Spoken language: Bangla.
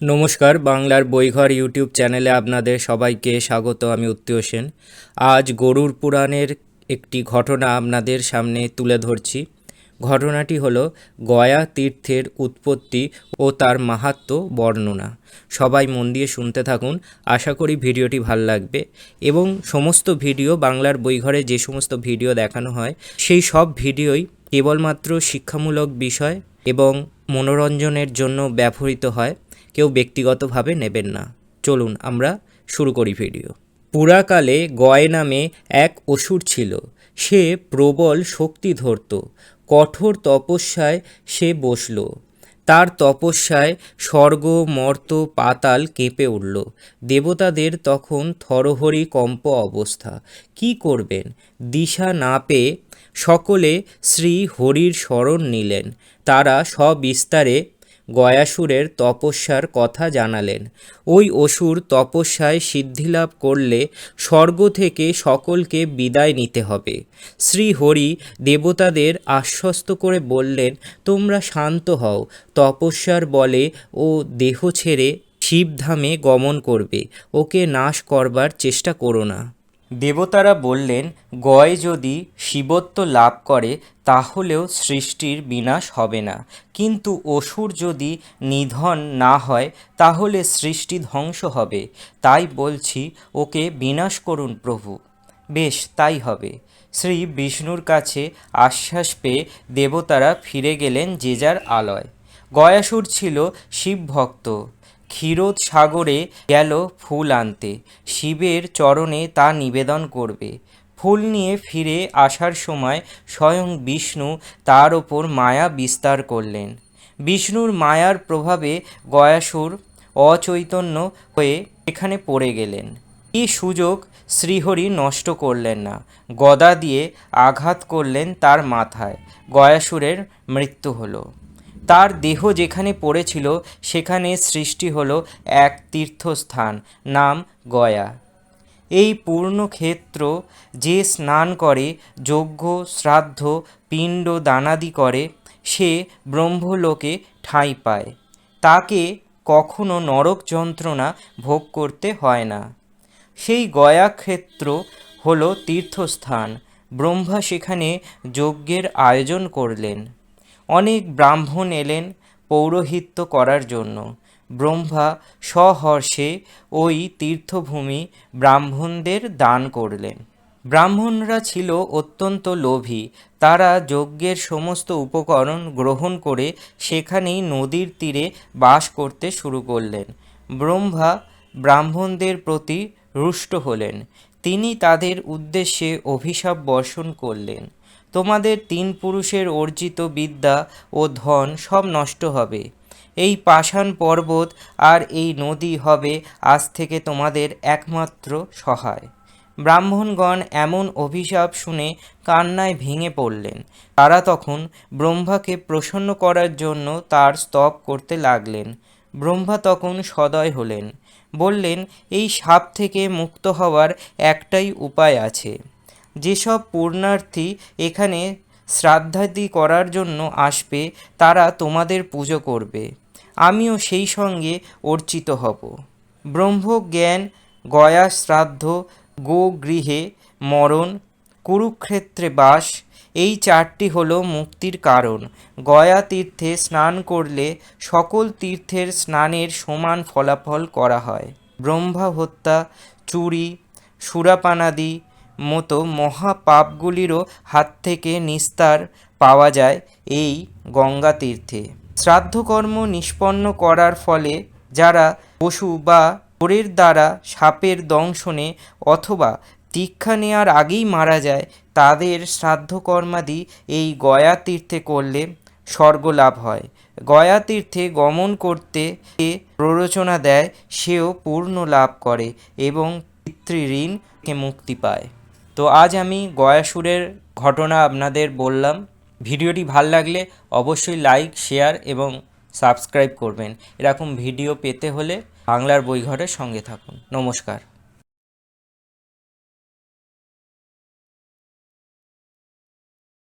নমস্কার, বাংলার বইঘর ইউটিউব চ্যানেলে আপনাদের সবাইকে স্বাগত, আমি উত্তীয় সেন। আজ গরুর পুরাণের একটি ঘটনা আপনাদের সামনে তুলে ধরছি। ঘটনাটি হল গয়া তীর্থের উৎপত্তি ও তার মাহাত্ম্য বর্ণনা। সবাই মন দিয়ে শুনতে থাকুন, আশা করি ভিডিওটি ভালো লাগবে। এবং সমস্ত ভিডিও, বাংলার বইঘরে যে সমস্ত ভিডিও দেখানো হয়, সেই সব ভিডিওই কেবলমাত্র শিক্ষামূলক বিষয় এবং মনোরঞ্জনের জন্য ব্যবহৃত হয়। কেউ ব্যক্তিগতভাবে নেবেন না। চলুন আমরা শুরু করি ভিডিও পুরাকালে গয় নামে এক অসুর ছিল। সে প্রবল শক্তি ধরত কঠোর তপস্যায় সে বসল। তার তপস্যায় স্বর্গ, মর্ত, পাতাল কেঁপে উঠল। দেবতাদের তখন থরহরি কম্প অবস্থা। কি করবেন? দিশা না পেয়ে সকলে শ্রী হরির শরণ নিলেন। তারা সবিস্তারে গয়াসুরের তপস্যার কথা জানালেন। ওই অসুর তপস্যায় সিদ্ধিলাভ করলে স্বর্গ থেকে সকলকে বিদায় নিতে হবে। শ্রীহরি দেবতাদের আশ্বস্ত করে বললেন, তোমরা শান্ত হও। তপস্যার বলে ও দেহ ছেড়ে শিবধামে গমন করবে। ওকে নাশ করবার চেষ্টা করো না। দেবতারা বললেন, গয় যদি শিবত্ব লাভ করে, তাহলেও সৃষ্টির বিনাশ হবে না। কিন্তু অসুর যদি নিধন না হয়, তাহলে সৃষ্টি ধ্বংস হবে। তাই বলছি, ওকে বিনাশ করুন প্রভু। বেশ, তাই হবে। শ্রী বিষ্ণুর কাছে আশ্বাস পেয়ে দেবতারা ফিরে গেলেন যে যার আলয়। গয়াসুর ছিল শিবভক্ত। ক্ষীরোদ সাগরে গেল ফুল আনতে। শিবের চরণে তা নিবেদন করবে। ফুল নিয়ে ফিরে আসার সময় স্বয়ং বিষ্ণু তার ওপর মায়া বিস্তার করলেন। বিষ্ণুর মায়ার প্রভাবে গয়াসুর অচৈতন্য হয়ে এখানে পড়ে গেলেন। এই সুযোগ শ্রীহরি নষ্ট করলেন না। গদা দিয়ে আঘাত করলেন তার মাথায়। গয়াসুরের মৃত্যু হলো। তার দেহ যেখানে পড়েছিল, সেখানে সৃষ্টি হলো এক তীর্থস্থান, নাম গয়া। এই পূর্ণক্ষেত্র যে স্নান করে, যজ্ঞ, শ্রাদ্ধ, পিণ্ড, দানাদি করে, সে ব্রহ্মলোকে ঠাঁই পায়। তাকে কখনো নরক যন্ত্রণা ভোগ করতে হয় না। সেই গয়া ক্ষেত্র হলো তীর্থস্থান। ব্রহ্মা সেখানে যজ্ঞের আয়োজন করলেন। অনেক ব্রাহ্মণ এলেন পৌরোহিত্য করার জন্য। ব্রহ্মা সহর্ষে ওই তীর্থভূমি ব্রাহ্মণদের দান করলেন। ব্রাহ্মণরা ছিল অত্যন্ত লোভী। তারা যজ্ঞের সমস্ত উপকরণ গ্রহণ করে সেখানেই নদীর তীরে বাস করতে শুরু করলেন। ব্রহ্মা ব্রাহ্মণদের প্রতি রুষ্ট হলেন। তিনি তাদের উদ্দেশ্যে অভিশাপ বর্ষণ করলেন। তোমাদের তিন পুরুষের অর্জিত বিদ্যা ও ধন সব নষ্ট হবে। এই পাষাণ পর্বত আর এই নদী হবে আজ থেকে তোমাদের একমাত্র সহায়। ব্রাহ্মণগণ এমন অভিশাপ শুনে কান্নায় ভেঙে পড়লেন। তারা তখন ব্রহ্মাকে প্রসন্ন করার জন্য তার স্তব করতে লাগলেন। ব্রহ্মা তখন সদয় হলেন, বললেন, এই সাপ থেকে মুক্ত হওয়ার একটাই উপায় আছে। যেসব পূর্ণার্থী এখানে শ্রাদ্ধাদি করার জন্য আসবে, তারা তোমাদের পুজো করবে। আমিও সেই সঙ্গে অর্চিত হব। ব্রহ্মজ্ঞান, গয়া শ্রাদ্ধ, গোগৃহে মরণ, কুরুক্ষেত্রে বাস, এই চারটি হলো মুক্তির কারণ। গয়া তীর্থে স্নান করলে সকল তীর্থের স্নানের সমান ফলাফল করা হয়। ব্রহ্মা হত্যা, চুরি, সুরাপানাদি মতো মহাপাপগুলিরও হাত থেকে নিস্তার পাওয়া যায় এই গঙ্গা তীর্থে শ্রাদ্ধকর্ম নিষ্পন্ন করার ফলে যারা পশু বা চোরের দ্বারা সাপের দংশনে অথবা দীক্ষা নেওয়ার আগেই মারা যায়, তাদের শ্রাদ্ধকর্মাদি এই গয়া তীর্থে করলে স্বর্গলাভ হয়। গয়া তীর্থে গমন করতে প্ররোচনা দেয়, সেও পূর্ণ লাভ করে এবং পিতৃঋণকে মুক্তি পায়। তো আজ আমি গয়াসুরের ঘটনা আপনাদের বললাম। ভিডিওটি ভালো লাগলে অবশ্যই লাইক, শেয়ার এবং সাবস্ক্রাইব করবেন। এরকম ভিডিও পেতে হলে বাংলার বইঘরের সঙ্গে থাকুন। নমস্কার।